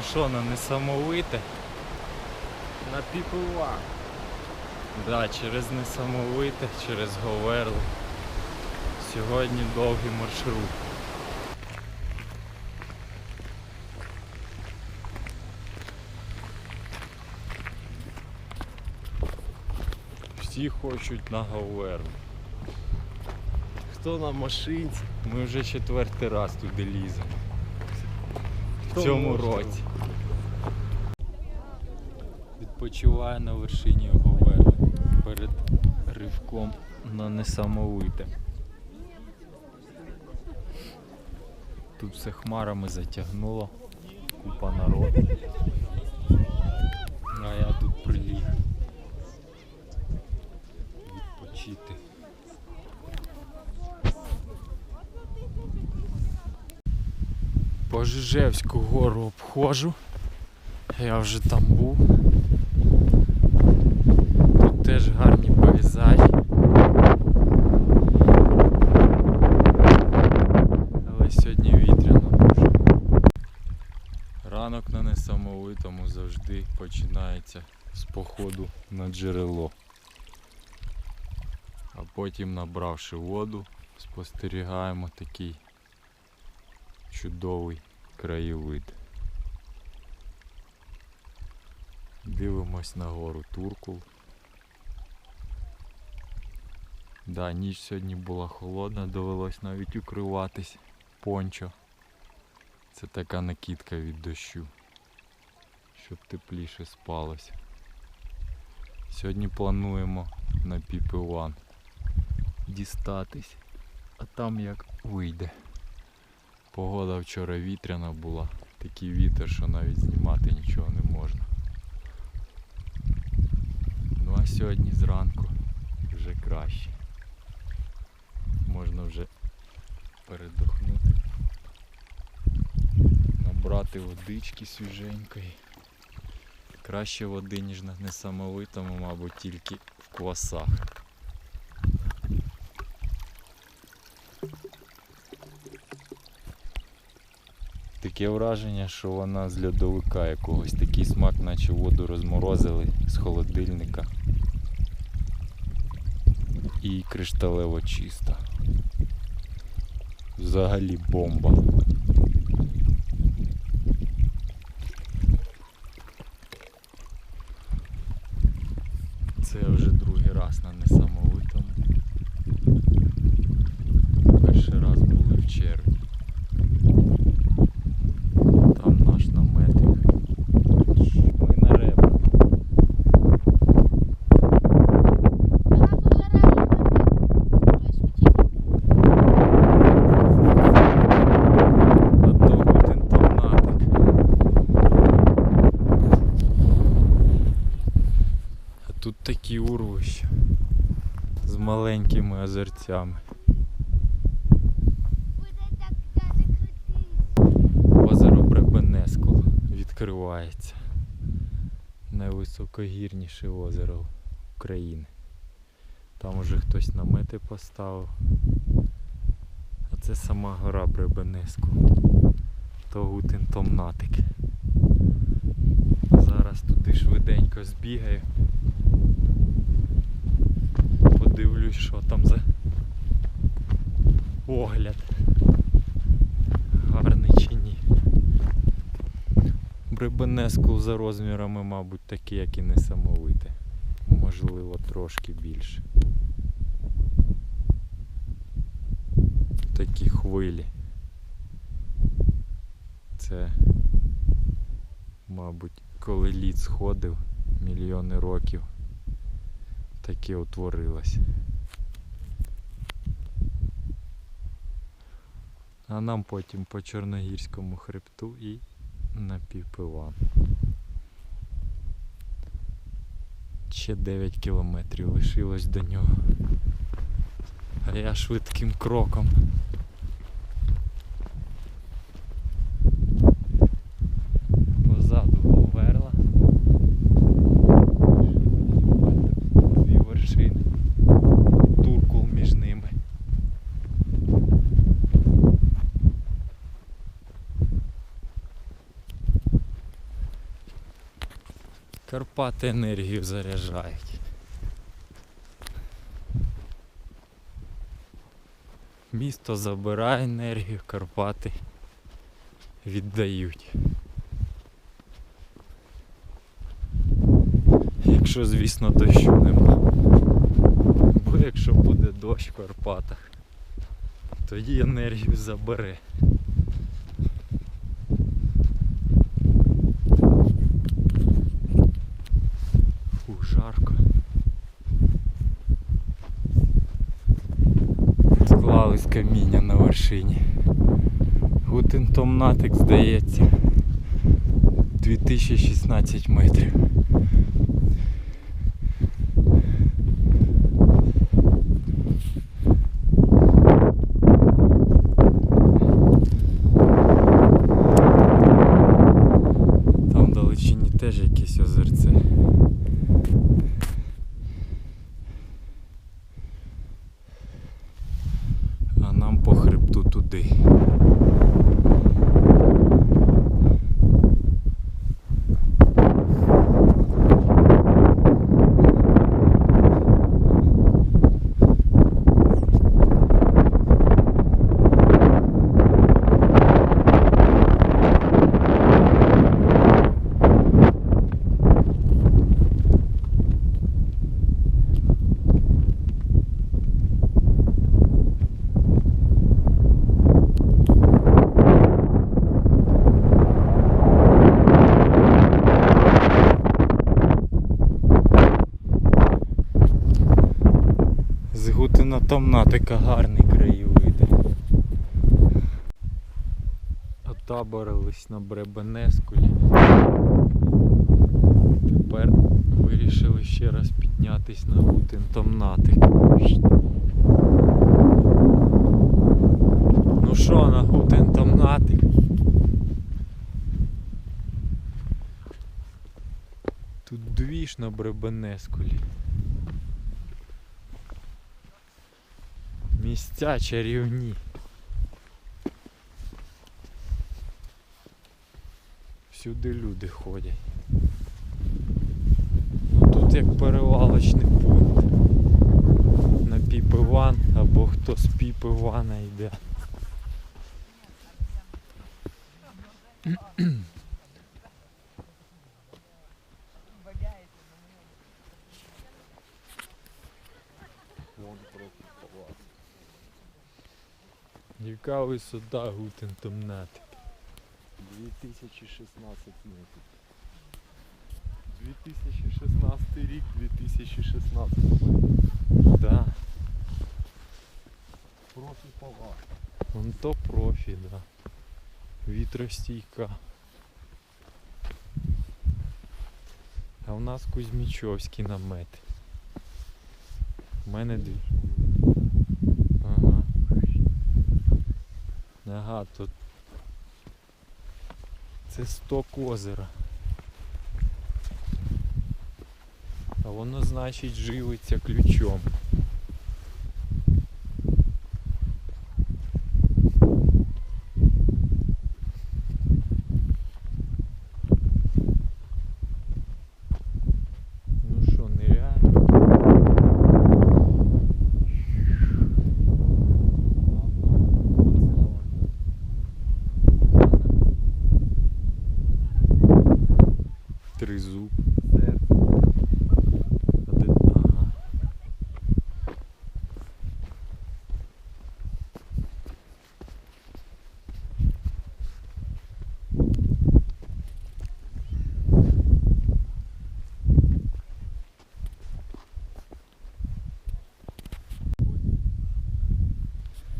Ну що, на несамовите? На піпова. Да, через несамовите, через Говерло. Сьогодні довгий маршрут. Всі хочуть на Говерло. Хто на машинці? Ми вже четвертий раз туди ліземо. Цьому році. Відпочиваю на вершині Говели перед ривком на несамовите. Тут все хмарами затягнуло, купа народу. А я тут приліг відпочити. Пожижевську гору обходжу. Я вже там був. Тут теж гарні пейзажі. Але сьогодні вітряно дуже. Ранок на несамовитому завжди починається з походу на джерело. А потім, набравши воду, спостерігаємо такий чудовий краєвид. Дивимось на гору Туркул. Да, ніч сьогодні була холодна, довелось навіть укриватись пончо. Це така накидка від дощу, щоб тепліше спалося. Сьогодні плануємо на Піпиван дістатись, а там як вийде. Погода вчора вітряна була, такий вітер, що навіть знімати нічого не можна. Ну а сьогодні зранку вже краще. Можна вже передохнути, набрати водички свіженької. Краще води, ніж на несамовитому, мабуть, тільки в квасах. Таке враження, що вона з льодовика якогось. Такий смак, наче воду розморозили з холодильника. І кришталево чиста. Взагалі бомба. Це я вже другий раз на несамовитому. Перший раз були в червні. Там наш наметик. Ми на ребра. А то один томнатик. А тут такі з маленькими озерцями. Озеро Бребенескул відкривається. Найвисокогірніше озеро України. Там уже хтось намети поставив. А це сама гора Бребенескул. То Гутин Томнатик. Зараз туди швиденько збігаю. Подивлюсь, що там за огляд. Гарний чи ні. Бребенескул за розмірами, мабуть, такий, як і несамовите. Можливо, трошки більше. Такі хвилі. Це, мабуть, коли лід сходив мільйони років, таке утворилось. А нам потім по Чорногірському хребту і на півпиван. Ще 9 кілометрів лишилось до нього. А я швидким кроком. Карпати енергію заряджають. Місто забирає енергію, Карпати віддають. Якщо, звісно, дощу нема. Бо якщо буде дощ в Карпатах, тоді енергію забере. Склали з каміння на вершині. Гутентомнатик, здається. 2016 метрів. Там вдалечині теж якесь озерце. А нам по хребту туди. З Томнатика гарний краєвид. Отаборились на Бребенескулі. Тепер вирішили ще раз піднятись на Гутин Томнатик. Ну що, на Гутин Томнатик? Тут двіж на Бребенескулі. Місця чарівні. Всюди люди ходять. Ну тут як перевалочний пункт. На піп-Іван або хто з піп-Івана йде. Яка висота Гутен Томнатик? 2016 метрів. 2016 рік, 2016 метрів. Да. Профі поваг. Вон то профі, да. Вітростійка. А у нас Кузьмічовський намет. У мене дві. Ага. Ага, тут. Це сток озера. А воно значить живиться ключом. Ну що, нереально. Тризуб. А де- Ага.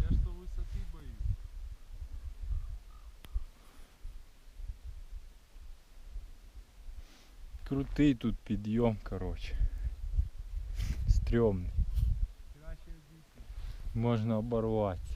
Я ж то висоти боюсь. Крутий тут підйом, коротше. Стрьомний. Можна оборватися.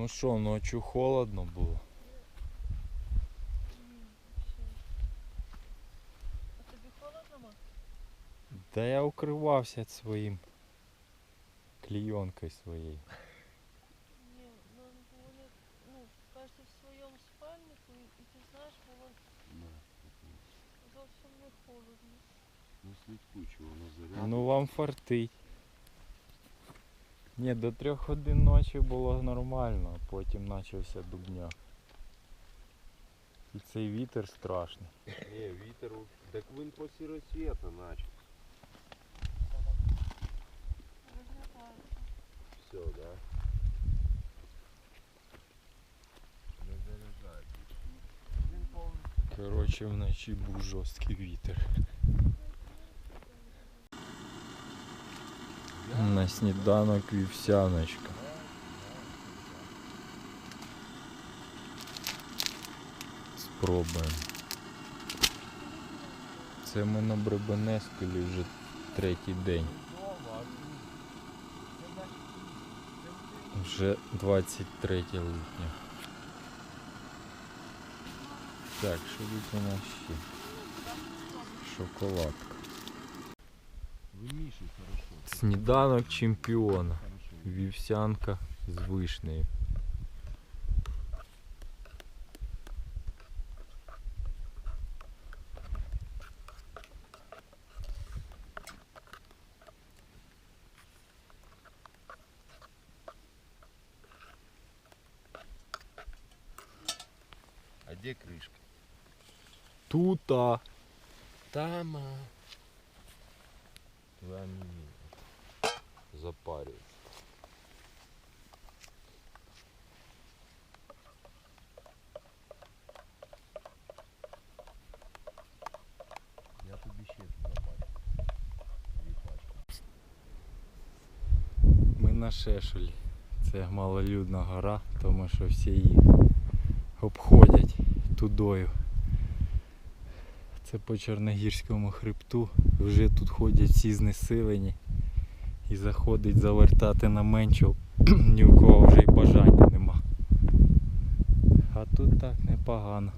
Ну що, ночі холодно було. Вообще. А тобі холодно? Та я укривався своїм клійонкою своєю. Ні, ну вони, ну, кожен в своєму спальнику, і, і ти знаєш, було зовсім не холодно. Ну слідкуй, чи воно зарядне. Ну вам фартить. Ні, до трьох годин ночі було нормально, а потім почався дубня. І цей вітер страшний. Не, вітер, так він по сіросвіта наче. Виглядає. Все, да? Не заряджає. Коротше, вночі був жорсткий вітер. На сніданок вівсяночка. Спробуємо. Це ми на Бребенескелі вже третій день. Вже 23 липня. Так, що тут у нас ще? Шоколадка. Вимішуй хорошо. Сніданок чемпіона. Хорошо. Вівсянка з вишнею. А де кришка? Тута. Тама. Запарюється. Я тобі ще бачу. Дві. Ми на Шешелі. Це малолюдна гора, тому що всі її обходять тудою. Це по Чорногірському хребту. Вже тут ходять всі знесилені. І заходить завертати на менчул. Ні у кого вже й бажання нема. А тут так непогано.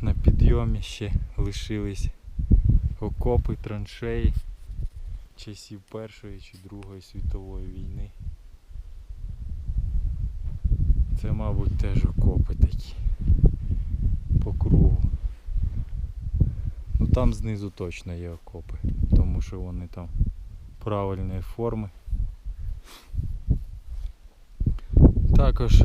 На підйомі ще лишились окопи, траншеї часів Першої чи Другої світової війни. Це, мабуть, теж окопи такі по кругу. Ну там знизу точно є окопи, тому що вони там правильної форми. Також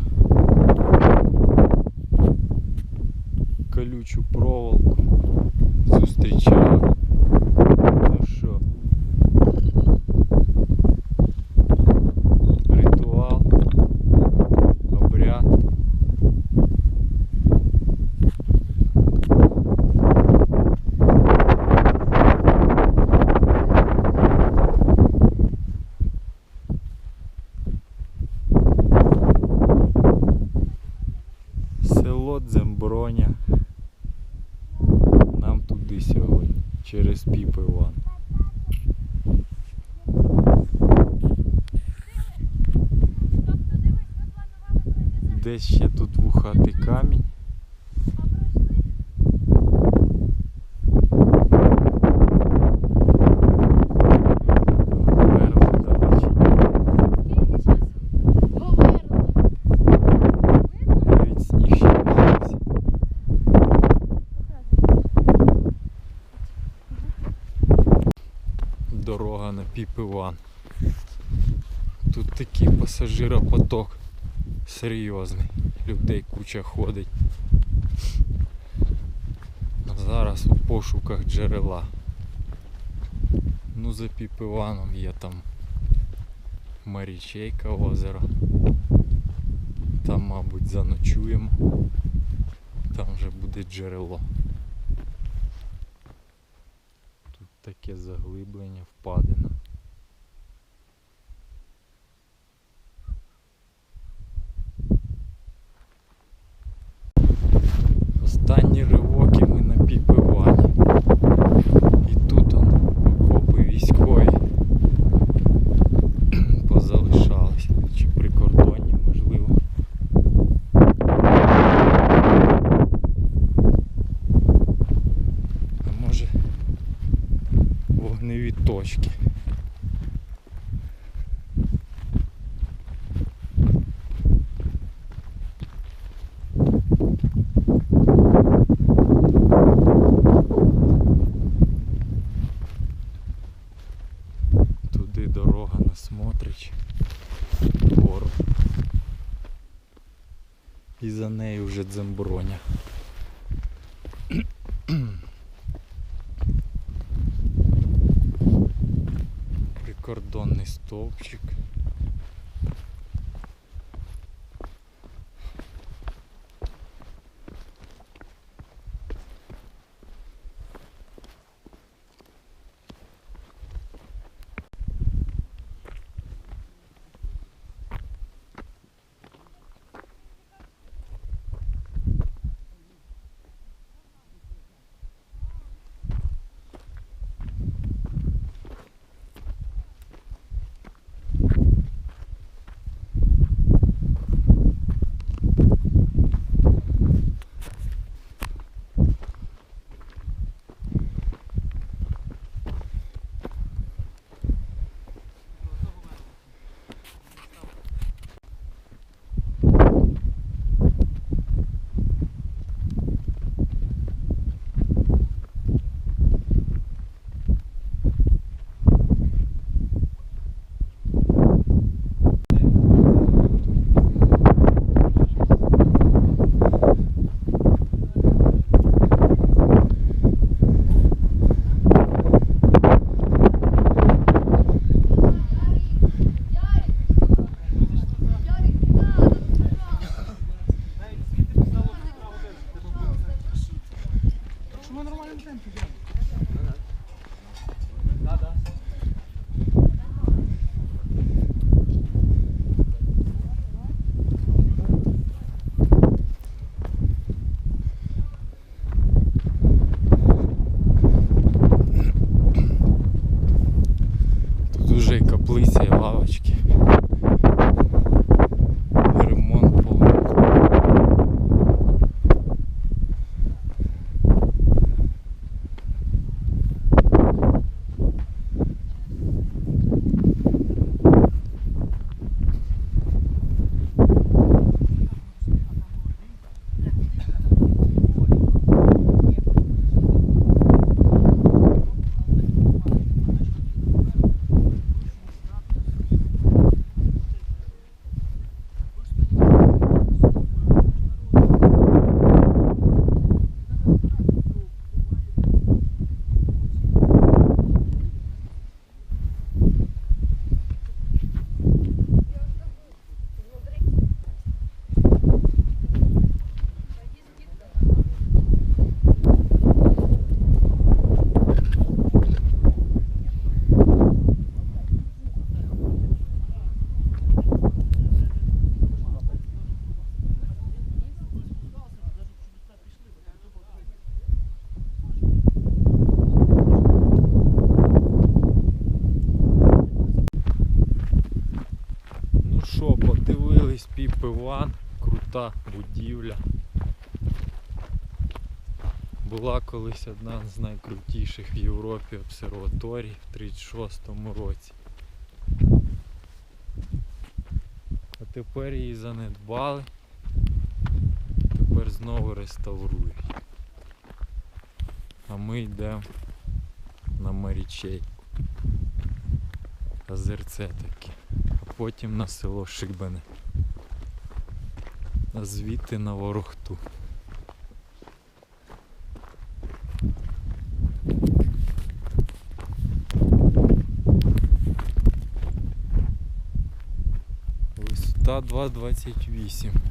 колючу проволоку зустрічали. Десь ще тут вухатий камінь. Дорога на Піп-Іван. Тут такий пасажиропоток серйозний. Людей куча ходить. Зараз у пошуках джерела. Ну за Піп-Іваном є там Марічейка озеро. Там, мабуть, заночуємо. Там вже буде джерело. Тут таке заглиблення, впадина. Останні ривоки ми на Піпивані. І тут он окопи військові позалишались. Чи прикордонні може. вогневі точки. Туди дорога на Смотрич. Гору. І за нею вже дземброня. Прикордонний стовпчик. Іван, крута будівля. Була колись одна з найкрутіших в Європі обсерваторій в 36-му році. А тепер її занедбали. Тепер знову реставрують. А ми йдемо на Марічей. Озерце таке а потім на село Шибене. Звідти на Ворохту. Висота 2,28.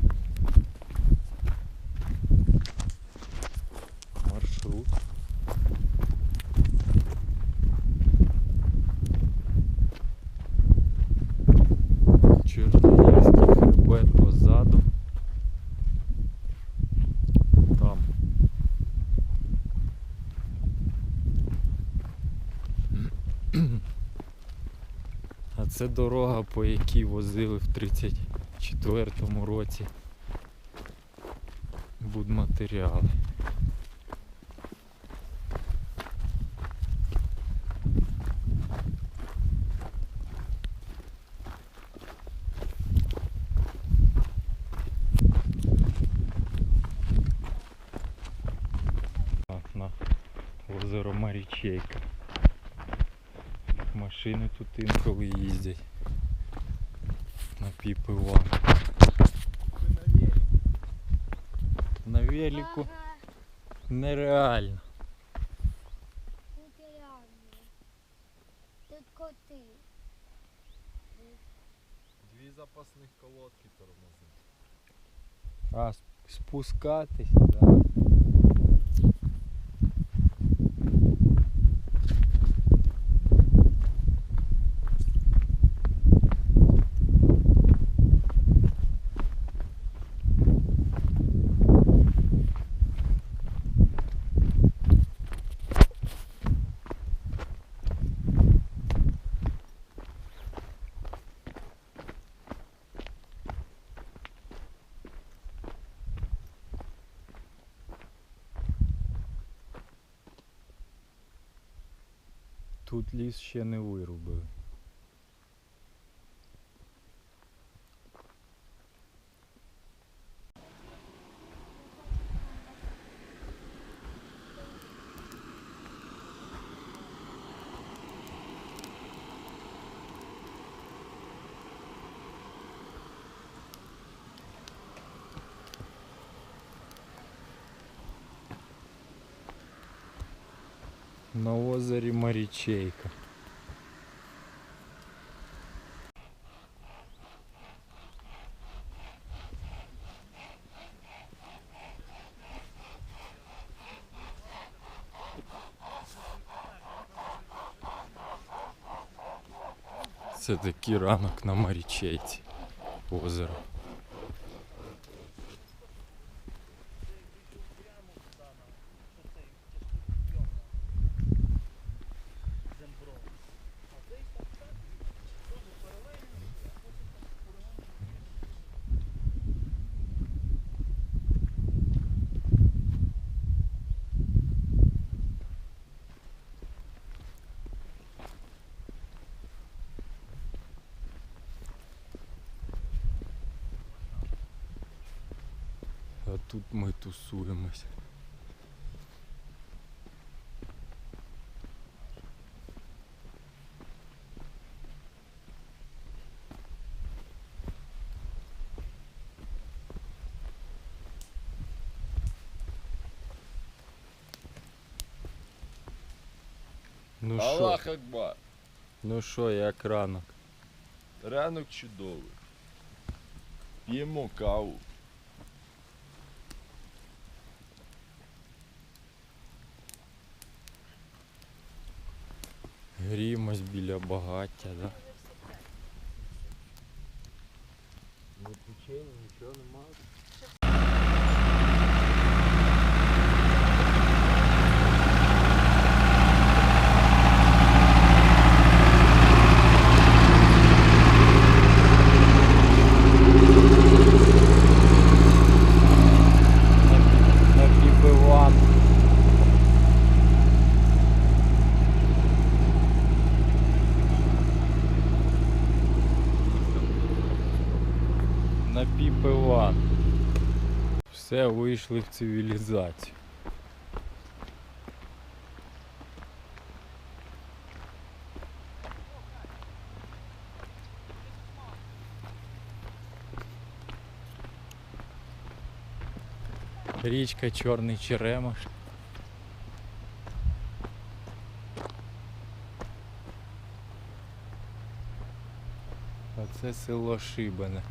Це дорога, по якій возили в 34-му році будматеріали. На озеро Марічейка. Машини тут інколи їздять. На піпиван. На велику Ага, нереально. тут реально. Тут коти. Дві запасних колодки тормози. А спускатись, да. Тут ліс ще не вирубили. На озері Марічейка. Це такий ранок на Марічейці. Озеро. Тут ми тусуємось. Ну Аллах Акбар. ну що, як ранок? Ранок чудовий. П'ємо каву. Гріємось біля багаття, да? Печенье, нічого немає. На піпиван. На піпиван. Все, вийшли в цивілізацію. Річка Чорний Черемош. А це село Шибане.